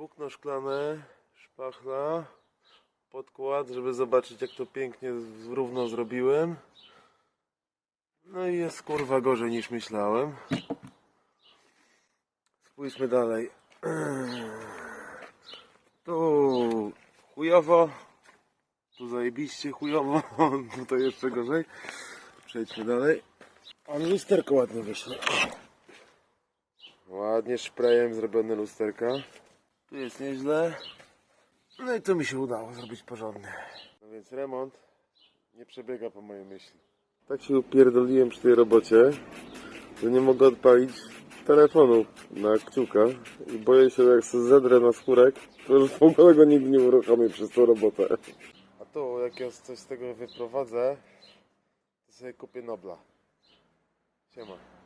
Płótno szklane, szpachla, podkład, żeby zobaczyć jak to pięknie równo zrobiłem. No i jest kurwa gorzej niż myślałem. Spójrzmy dalej. Tu chujowo, tu zajebiście chujowo, tutaj jeszcze gorzej. Przejdźmy dalej. Ale lusterko ładnie wyszło. Ładnie szprejem zrobione lusterka. Tu jest nieźle. No i tu mi się udało zrobić porządnie. No więc remont nie przebiega po mojej myśli. Tak się upierdoliłem przy tej robocie, że nie mogę odpalić telefonu na kciuka i boję się, że jak sobie zedrę na skórek, to już w ogóle go nigdy nie uruchomię przez tą robotę. A tu, jak ja coś z tego wyprowadzę, to sobie kupię Nobla. Siema.